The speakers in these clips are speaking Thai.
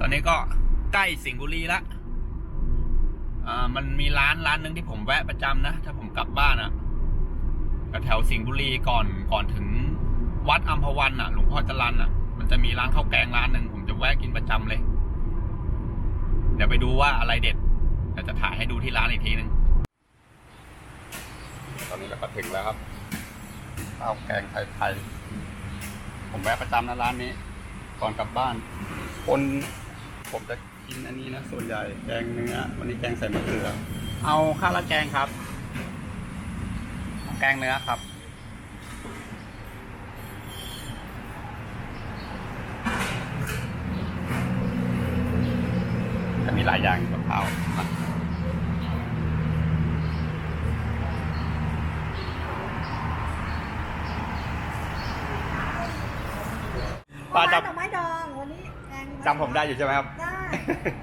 ตอนนี้ก็ใกล้สิงห์บุรีละอ่ามันมีร้านร้านหนึ่งที่ผมแวะประจำนะ ถ้าผมกลับบ้านอะก็แถวสิงห์บุรีก่อนก่อนถึงวัดอัมพวันอะหลวงพ่อจรันอะมันจะมีร้านข้าวแกงร้านหนึ่งผมจะแวะกินประจำเลย เดี๋ยวไปดูว่าอะไรเด็ดเดี๋ยวจะถ่ายให้ดูที่ร้านอีกทีหนึ่งตอนนี้เราก็ถึงแล้วครับข้าวแกงไทยๆผมแวะประจำนะร้านนี้ ก่อนกลับบ้าน คน ผมจะกินอันนี้นะส่วนใหญ่แกงเนื้อวันนี้แกงใส่มะเขือ เอาข้าวราดแกงครับแกงเนื้อครับจะมีหลายอย่างกับข้าวนะป้าจหน่อไม้ดองวันนี้แกงำจำผมได้อยู่ใช่ไหมครับ ได้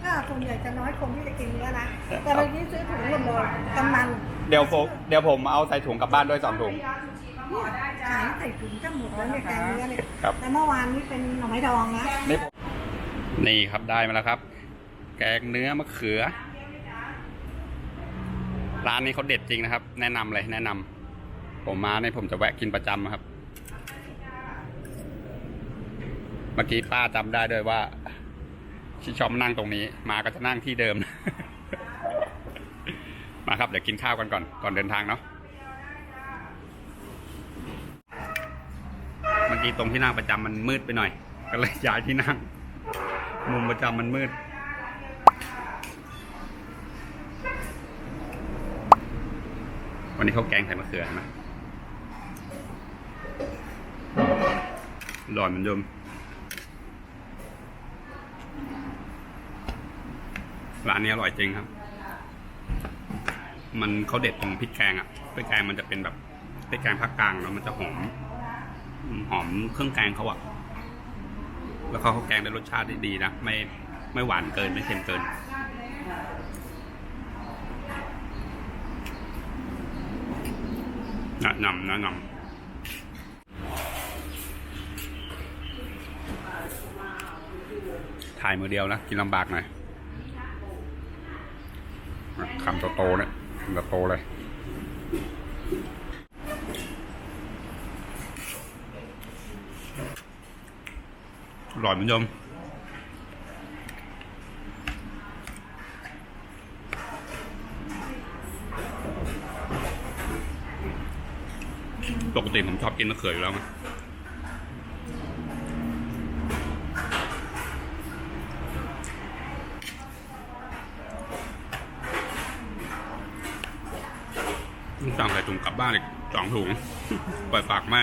ก็ส่วนใหญ่จะน้อยคนที่จะกินเนื้อนะ แต่เมื่อกี้ซื้อถุงหมดเลยกำนันเดี๋ยวผมเดี๋ยวผมเอาใส่ถุงกลับบ้านด้วยสองถุง เนี่ยขายใส่ถุงจะหมดแล้วเนี่ยแกงเนื้อเนี่ยครับ แต่เมื่อวานนี้เป็นหน่อไม้ดองนะ นี่ผมนี่ครับได้มาแล้วครับ แกงเนื้อมะเขือ ร้านนี้เขาเด็ดจริงนะครับ แนะนำเลยแนะนำผมมาเนี่ยผมจะแวะกินประจำครับ เมื่อกี้ป้าจำได้ด้วยว่า ที่ชอบนั่งตรงนี้ มาก็จะนั่งที่เดิม มาครับ เดี๋ยวกินข้าวกันก่อน ก่อนเดินทางเนาะ เมื่อกี้ตรงที่นั่งประจำมันมืดไปหน่อย ก็เลยย้ายที่นั่ง มุมประจำมันมืดวันนี้เขาแกงใส่มะเขือเห็นไหมหลอนเหมือนเดิม ร้านนี้อร่อยจริงครับ มันเขาเด็ดตรงพริกแกงอะพริกแกงมันจะเป็นแบบพริกแกงภาคกลางแล้วมันจะหอม หอมเครื่องแกงเขาอะ แล้วเขาเขาแกงได้รสชาติดีนะไม่ไม่หวานเกินไม่เค็มเกินนะนำนะนำถ่ายมือเดียวนะ กินลำบากหน่อย คำโตๆเนี่ยคำโตๆเลยอร่อยเหมือนเดิมปกติผมชอบกินมะเขืออยู่แล้วไง สั่งใส่ถุงกลับบ้านอีกสองถุงปล่อยปากแม่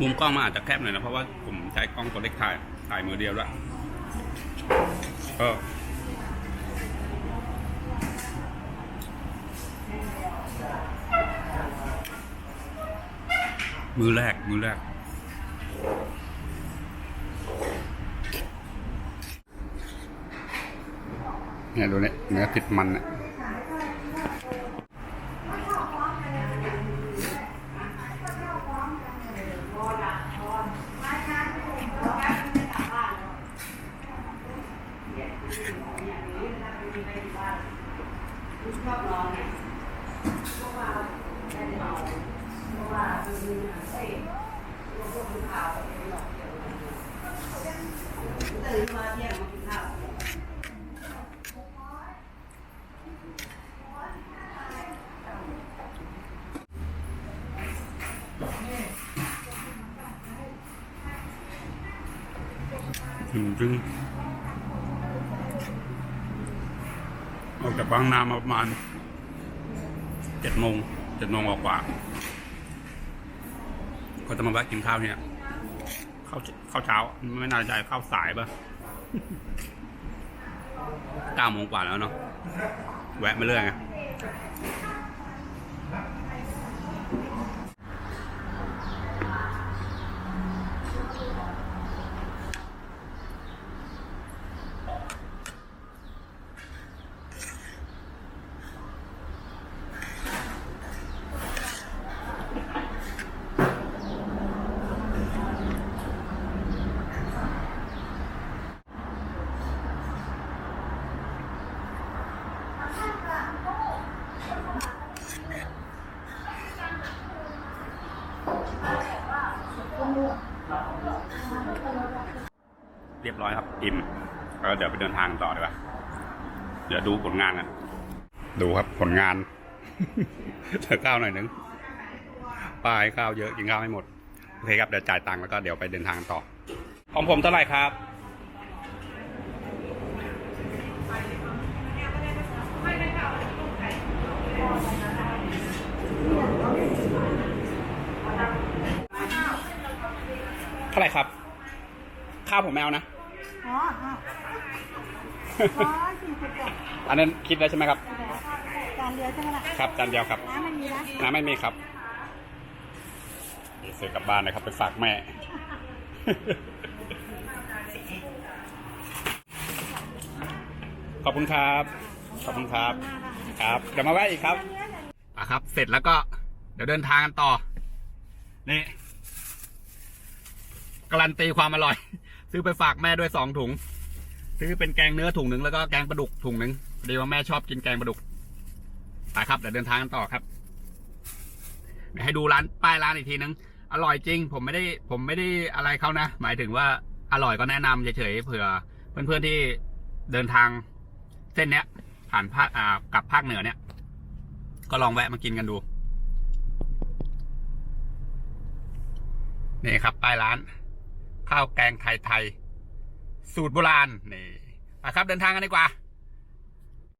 มุมกล้องมันอาจจะแคบหน่อยนะ เพราะว่าผมใช้กล้องตัวเล็กถ่าย ถ่ายมือเดียวด้วยเออมือแรก มือแรก เนี่ยดูเนี่ยเนื้อติดมันเนี่ย ถึงจึง ออกจากบางนามาประมาณเจ็ดโมงเจ็ดโมงกว่า ก็จะมาแวะกินข้าวเนี่ยข้าวข้าวเช้า ไม่น่าใจข้าวสายปะเก้าโมงกว่าแล้วเนาะแวะมาเรื่อยไง เรียบร้อยครับ อิ่มแล้วเดี๋ยวไปเดินทางกันต่อดีกว่าเดี๋ยวดูผลงานกันดูครับผลงานเจอข้าวหน่อยนึงปลายข้าวเยอะกินข้าวไม่หมดโอเคครับเดี๋ยวจ่ายตังค์แล้วก็เดี๋ยวไปเดินทางกันต่อ ของผมเท่าไหร่ครับเท่าไหร่ครับ ข้าวผมไม่เอานะ อ๋ออ๋ออ๋อสี่สิบเอ็ดอันนั้นคิดแล้วใช่ไหมครับ จานเดียวใช่ไหมล่ะครับจานเดียวครับ น้ำไม่มีนะน้ำไม่มีครับเดี๋ยวซื้อกลับบ้านนะครับ ไปฝากแม่ ขอบคุณครับ ขอบคุณครับ ครับ เดี๋ยวมาแวะอีกครับอะครับ เสร็จแล้วก็เดี๋ยวเดินทางกันต่อ นี่ การันตีความอร่อย ซื้อไปฝากแม่ด้วยสองถุง ซื้อเป็นแกงเนื้อถุงหนึ่งแล้วก็แกงปลาดุกถุงหนึ่งดีว่าแม่ชอบกินแกงปลาดุกไปครับเดี๋ยวเดินทางกันต่อครับเดี๋ยวให้ดูร้านป้ายร้านอีกทีนึง อร่อยจริง ผมไม่ได้ผมไม่ได้อะไรเขานะ หมายถึงว่าอร่อยก็แนะนำเฉยๆเผื่อ เพื่อนๆที่เดินทางเส้นเนี้ย ผ่านภาคอ่ากลับภาคเหนือเนี่ย ก็ลองแวะมากินกันดูนี่ครับป้ายร้าน ข้าวแกงไทยๆสูตรโบราณนี่ไปครับเดินทางกันดีกว่า